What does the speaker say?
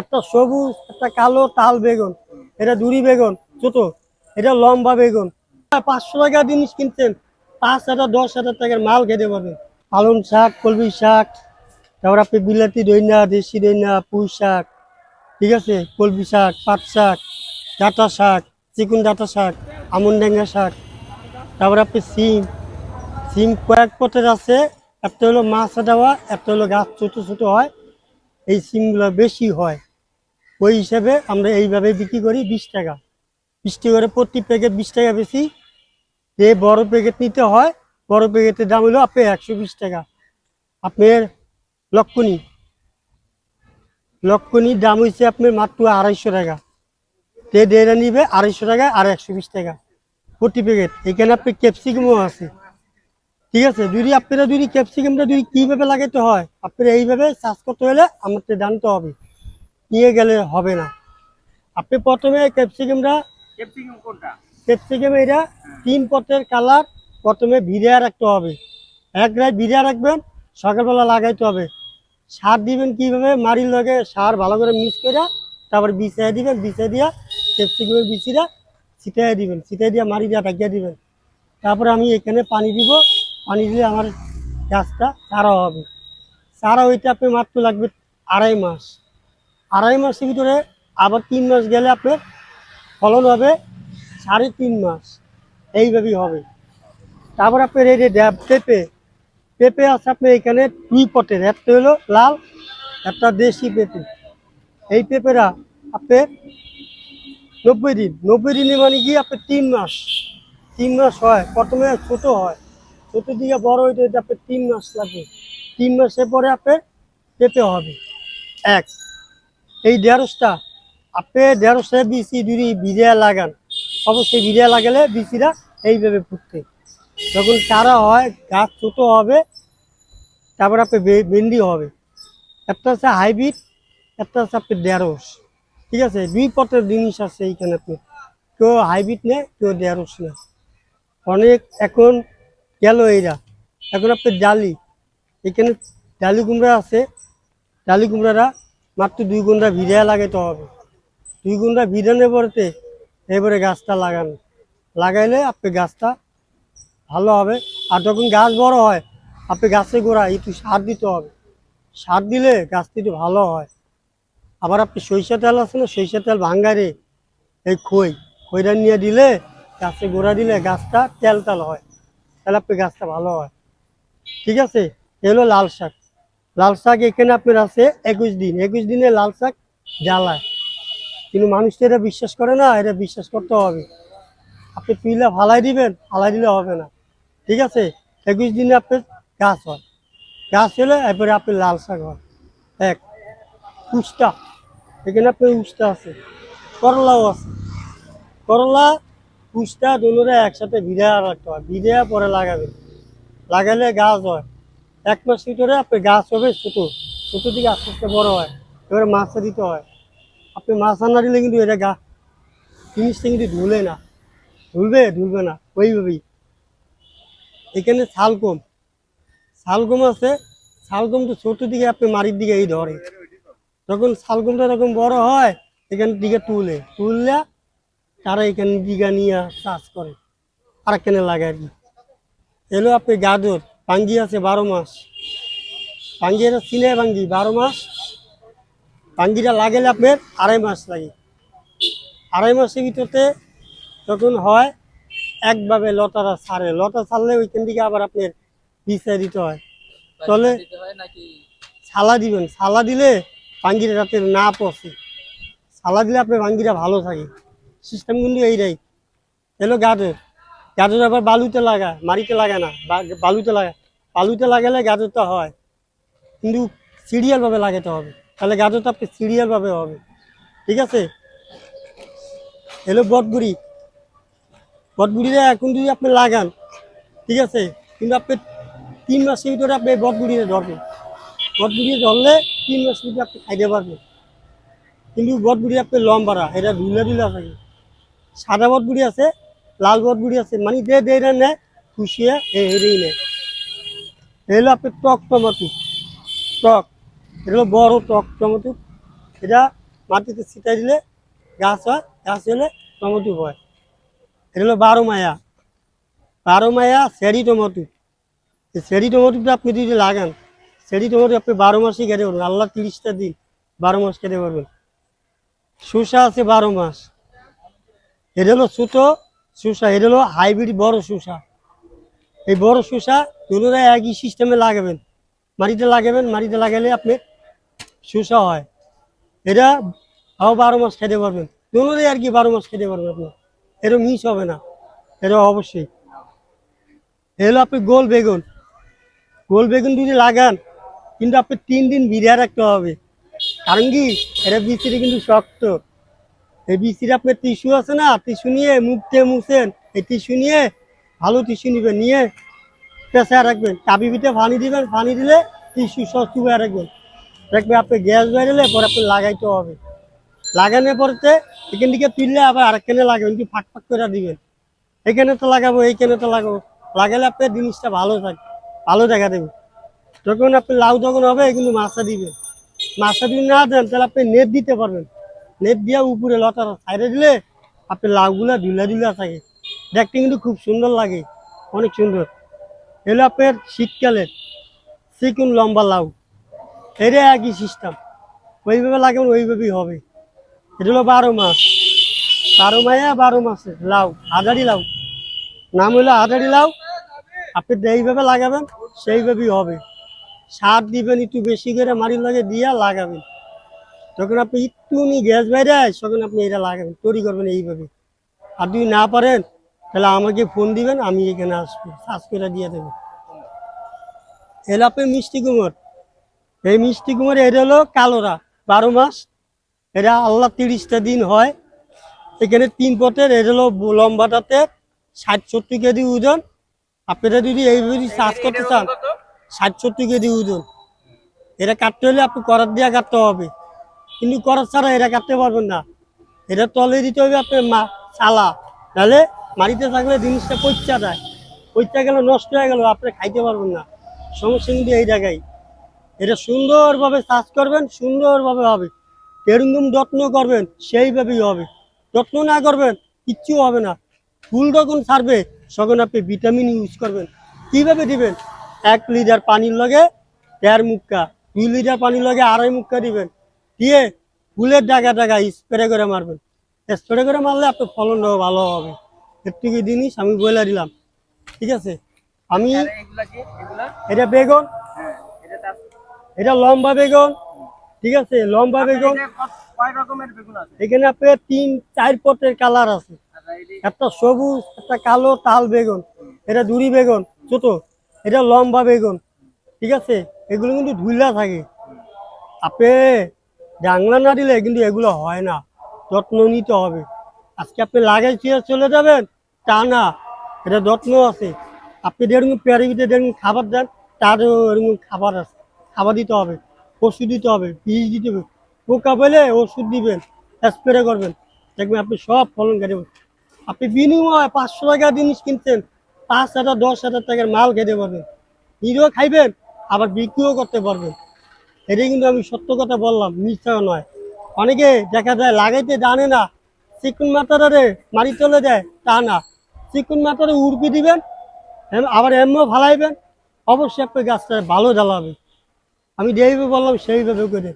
একটা সবুজ, একটা কালো তাল বেগুন, এটা দুরি বেগুন, ছোট, এটা লম্বা বেগুন। পাঁচশো টাকা জিনিস কিনছেন, পাঁচ হাজার, দশ হাজার টাকার মাল খেতে পারবেন। পালং শাক, কলমি শাক, তারপর আপনি বিলাতি, দইনা, দেশি দইনা, পুঁই শাক, ঠিক আছে? কলমি শাক, পাট শাক, ডাঁটা শাক, চিকুন ডাঁটা শাক, আমন ডেঙ্গা শাক, তারপর আপনি সিম সিম কয়েক পথের আছে, একটা হলো মাছ দেওয়া, একটা হলো গাছ ছোট ছোট হয়, এই সিমগুলো বেশি হয়। ওই হিসাবে আমরা এইভাবে বিক্রি করি বিশ টাকা। বিশ টাকা করে প্রতি প্যাকেট বিশ টাকা বেশি। যে বড় প্যাকেট নিতে হয়, বড় প্যাকেটের দাম হলো আপনি একশো বিশ টাকা। আপনার লক্ষণী লক্ষণীর দাম হয়েছে আপনার মাত্র আড়াইশো টাকা। যে ডেরা নিবে আড়াইশো টাকা আর একশো বিশ টাকা প্রতি প্যাকেট এখানে আপনি ক্যাপসিকামও আছে। ঠিক আছে? যদি আপনারা যদি ক্যাপসিকামটা যদি কীভাবে লাগাতে হয়, আপনারা এইভাবে চাষ করতে হলে আমাদের জানতে হবে। নিয়ে গেলে হবে না। আপনি প্রথমে ক্যাপসিকামটা ক্যাপসিকাম কোনটা? ক্যাপসিকাম এটা তিন পথের কালার প্রথমে ভিড়িয়া রাখতে হবে। এক রায় ভিড়িয়া রাখবেন সকালবেলা লাগাইতে হবে। সার দিবেন কীভাবে? মারির লগে সার ভালো করে মিক্স করে তারপর বিছাই দিবেন বিছাই দিয়া ক্যাপসিকামের বিচিটা ছিটাই দিবেন ছিটাই দিয়া মারি দিয়া ঢাকিয়ে দিবেন। তারপরে আমি এখানে পানি দিব পানি দিলে আমার গাছটা চারা হবে। চারা হইতে আপনি মাত্র লাগবে আড়াই মাস। আড়াই মাসের ভিতরে আবার তিন মাস গেলে আপনার ফলন হবে সাড়ে তিন মাস। এইভাবেই হবে। তারপর আপনার এই যে পেঁপে পেঁপে আছে আপনার এখানে দুই পটের। একটা হলো লাল, একটা দেশি পেঁপে। এই পেঁপেরা আপনার নব্বই দিন। নব্বই দিনে মানে কি? আপনার তিন মাস। তিন মাস হয়। প্রথমে ছোট হয়। ছোট দিকে বড় হইতে হইতে আপনার তিন মাস লাগবে তিন মাসের পরে আপনার পেঁপে হবে। এক। এই ঢেঁড়সটা আপনি ঢেঁড়সে বিচি দুরি ভিড়িয়া লাগান। অবশ্যই ভিড়িয়া লাগালে বিচিরা এইভাবে ফুটতে যখন চারা হয়, গাছ ছোট হবে, তারপর আপনি বে- ভেন্ডি হবে। একটা হচ্ছে হাইব্রিড, একটা হচ্ছে আপনার ঢেঁড়স ঠিক আছে? দুই পথের জিনিস আছে এইখানে আপনি কেউ হাইব্রিড নেয়, কেউ ঢেঁড়স নেয়। অনেক এখন গেল এইরা এখন আপনার ডালি। এখানে ডালি কুমড়া আছে। ডালি কুমড়ারা মাত্র দুই গুণটা ভিড়িয়া লাগাইতে হবে। দুই গুণটা ভিড়ানোর পরেতে এবারে গাছটা লাগান। লাগাইলে আপনি গাছটা ভালো হবে। আর যখন গাছ বড় হয়, আপনি গাছে গোড়া একটু সার দিতে হবে। সার দিলে গাছটি একটু ভালো হয়। আবার আপনি সরিষা তেল আছে না, সরিষা তেল ভাঙ্গারে এই খই, খইটা নিয়ে দিলে, গাছে গোড়া দিলে গাছটা তেল তেল হয়। তাহলে আপনি গাছটা ভালো হয়। ঠিক আছে? এ হলো লাল শাক। লাল শাক এখানে আপনার আছে একুশ দিন। একুশ দিনে লাল শাক জ্বালায়। কিন্তু মানুষ তো এটা বিশ্বাস করে না এটা বিশ্বাস করতে হবে। আপনি তুইলে ফালাই দিবেন, ফালাই দিলে হবে না। ঠিক আছে? একুশ দিনে আপনার গাছ হয়। গাছ হলে এরপরে আপনার লাল শাক হয়। এক উস্তা এখানে আপনার উস্তা আছে। করলাও আছে। করলা উস্তা দুটোরে একসাথে ভিড়া রাখতে হয়। ভিড়ে পরে লাগাবেন। লাগালে গাছ হয়। এক মাস ভিতরে আপনার গাছ হবে ছোট ছোট দিকে আস্তে আস্তে বড় হয়। এবারে মাছটা দিতে হয়। আপনি মাছ আনা দিলে কিন্তু এটা গা জিনিসটা কিন্তু ধুলে না। ধুলবে ধুলবে না, ওইভাবেই। এখানে শালগম। শালগম আছে। শালগম তো ছোট দিকে, আপনি মারির দিকে এই ধরে। যখন শালগমটা এরকম বড় হয়, এখান দিকে তুলে। তুললে তারা এখানে দিঘা নিয়ে চাষ করে। আর এখানে লাগে আর কি এলো আপনি গাজর। পাঙ্গি আছে বারো মাস। পাঙ্গি এটা চিনে ভাঙ্গি বারো মাস। পাঙ্গিটা লাগালে আপনার আড়াই মাস লাগে। আড়াই মাসের ভিতরে যখন হয় একভাবে লতাটা ছাড়ে। লতা ছাড়লে ওইখান থেকে আবার আপনার বিছাই দিতে হয়। নাকি? ছালা দিবেন। ছালা দিলে পাঙ্গিটা যাতে না পচে। ছালা দিলে আপনার পাঙ্গিটা ভালো থাকে। সিস্টেম কিন্তু এইটাই। এলো গাজর। গাজর আবার বালুতে লাগা মাটিতে লাগায় না বালুতে লাগায়। বালুতে লাগালে গাজরটা হয়। কিন্তু সিরিয়ালভাবে লাগাতে হবে। তাহলে গাজরটা আপনি সিরিয়ালভাবে হবে। ঠিক আছে? এলো বটগুড়ি বটগুড়িটা এখন যদি আপনি লাগান, ঠিক আছে? কিন্তু আপনি তিন মাসের ভিতরে আপনি বটগুড়িতে ধরবেন। বটগুড়ি ধরলে তিন মাসের ভিতরে আপনি খাইতে পারবেন। কিন্তু বটগুড়ি আপনি লম্বারা এটা ঢুলে ঢুলে থাকে সাদা বটগুড়ি আছে, লাল বটগুড়ি আছে মানে দে দে না নেয় খুশিয়ে হেরেই নেয়। এই হলো আপনার টক টমাটো। টক। এটা হলো বড় টক টমেটো। এটা মাটিতে ছিটাই দিলে গাছ হয়, গাছ হলে টমেটো হয়। এটা হলো বারো মায়া। বারো মায়া সেরি টমেটো। এই সেরি টমেটোটা আপনি যদি লাগান, সেরি টমেটো আপনি বারো মাসই খেতে পারবেন আল্লাহ তিরিশটা দিন বারো মাস কেটে পারবেন শসা আছে বারো মাস। এটা হলো ছোট শসা, এটা হলো হাইব্রিড বড় শসা। এই বড় শসা দুটোরা একই সিস্টেমে লাগাবেন। মাটিতে লাগাবেন, মাটিতে লাগালে আপনি শসা হয়। এটা আরও বারো মাস খেতে পারবেন। দুটোরাই আর কি বারো মাস খেতে পারবেন আপনি। এটা মিস হবে না। এটা অবশ্যই। এ হলো আপনি গোল বেগুন। গোল বেগুন যদি লাগান, কিন্তু আপনি তিন দিন ভিড়ে রাখতে হবে। কারণ কি? এটা বিচিটা কিন্তু শক্ত। এই বিচির আপনার টিস্যু আছে না? টিস্যু নিয়ে মুখতে মুছেন। এই টিস্যু নিয়ে ভালো টিস্যু নেবেন, নিয়ে পেঁচায় রাখবেন। চাবি পিঠে পানি দিবেন, পানি দিলে টিস্যু সব চুবাই রাখবেন দেখবে আপনি গ্যাস বেরোলে পরে আপনি লাগাইতে হবে। লাগানোর পরতে এখান থেকে তুললে আবার আরেকখানে লাগাবেন কি ফাঁক ফাঁক করে দিবেন। এখানে তো লাগাবো, এইখানে তো লাগাবো। লাগালে আপনার জিনিসটা ভালো থাকে ভালো দেখা দেবে। যখন আপনি লাউ যখন হবে কিন্তু মাছা দিবেন মাছা যদি না দেন, তাহলে আপনি নেট দিতে পারবেন। নেট দিয়ে উপরে লতার সাইডে দিলে আপনি লাউগুলা ঢুলা ঢুলা থাকে। দেখতে কিন্তু খুব সুন্দর লাগে। অনেক সুন্দর। এগুলো আপনার শীতকালে, চিকুন লম্বা লাউ। এটা একই সিস্টেম ওইভাবে লাগাবেন, ওইভাবেই হবে। এটা হলো বারো মাস। বারো মায়া বারো মাসে লাউ, আদারি লাউ। নাম হলো আদারি লাউ। আপনি যেইভাবে লাগাবেন, সেইভাবেই হবে। সার দিবেন একটু বেশি করে, মাটির লাগে দিয়া লাগাবেন। যখন আপনি একটুনি গ্যাস বাইরে তখন আপনি এটা লাগাবেন, তৈরি করবেন এইভাবে। আর যদি না পারেন তাহলে আমাকে ফোন দিবেন, আমি এখানে আসব। সার্চ করে দিয়ে দেবো। এলো আপনি মিষ্টি কুমোর। এই মিষ্টি কুমোর, এটা হলো কালোরা, বারো মাস। এটা আল্লাহ তিরিশটা দিন হয়। এখানে তিন পথের এটা হলো লম্বাটাতে ষাট সত্তর কেজি ওজন। আপনারা যদি এইভাবে চাষ করতে চান, ষাট সত্তর কেজি ওজন। এটা কাটতে হলে আপনি করার দিয়ে কাটতে হবে। কিন্তু করার ছাড়া এটা কাটতে পারবেন না। এটা তলে দিতে হবে আপনার মা, চালা। তাহলে মাটিতে থাকলে জিনিসটা পচা যায় পচা গেলে নষ্ট হয়ে গেল, আপনি খাইতে পারবেন না। সমস্যা কিন্তু এই জায়গায়। এটা সুন্দরভাবে চাষ করবেন, সুন্দরভাবে হবে। এরকম যত্ন করবেন, সেইভাবেই হবে। যত্ন না করবেন, কিচ্ছু হবে না। ফুল যখন ছাড়বে, তখন আপনি ভিটামিন ইউজ করবেন। কীভাবে দিবেন? এক লিটার পানির লগে দেড় মুক্কা, দুই লিটার পানির লগে আড়াই মুক্কা দিবেন। দিয়ে ফুলের ডাকা ডাকা স্প্রে করে মারবেন। স্প্রে করে মারলে আপনার ফলনটাও ভালো হবে। এটুকু জিনিস আমি বলে দিলাম। ঠিক আছে? আমি এটা বেগুন। হ্যাঁ এটা লম্বা বেগুন। ঠিক আছে? লম্বা বেগুন। রকমের বেগুন এখানে আপনার তিন চার পটের কালার আছে। আচ্ছা একটা সবুজ একটা কালো তাল বেগুন। এটা দুরি বেগুন ছোট। এটা লম্বা বেগুন। ঠিক আছে? এগুলো কিন্তু ধুইলা থাকে। আপে ডাংলা না দিলে কিন্তু এগুলো হয় না। যত্ন নিতে হবে। আজকে আপনি লাগাইছি আর চলে যাবেন, তা না, এটা যত্ন আছে। আপনি যেরকম পেয়ারি ভিতরে যেরকম খাবার দেন তারও এরকম খাবার আছে। খাবার দিতে হবে, ওষুধ দিতে হবে, বীজ দিতে হবে। পোকা পেলে ওষুধ দিবেন, স্প্রে করবেন। দেখবেন আপনি সব ফলন কেটে আপনি বিনিময় পাঁচশো টাকা জিনিস কিনছেন, পাঁচ হাজার, দশ হাজার টাকার মাল খেতে পারবেন। নিজেও খাইবেন, আবার বিক্রিও করতে পারবেন। এটাই কিন্তু আমি সত্য কথা বললাম, মিথ্যা নয়। অনেকে দেখা যায় লাগাইতে জানে না চিকুন মাথারে মারি চলে যায়। তা না। চিকুন মাথারে উড়কি দিবেন আবার এমও ফালাইবেন। অবশ্যই আপনার গাছটা ভালো জ্বালাবে আমি যেইভাবে বললাম সেইভাবে করে।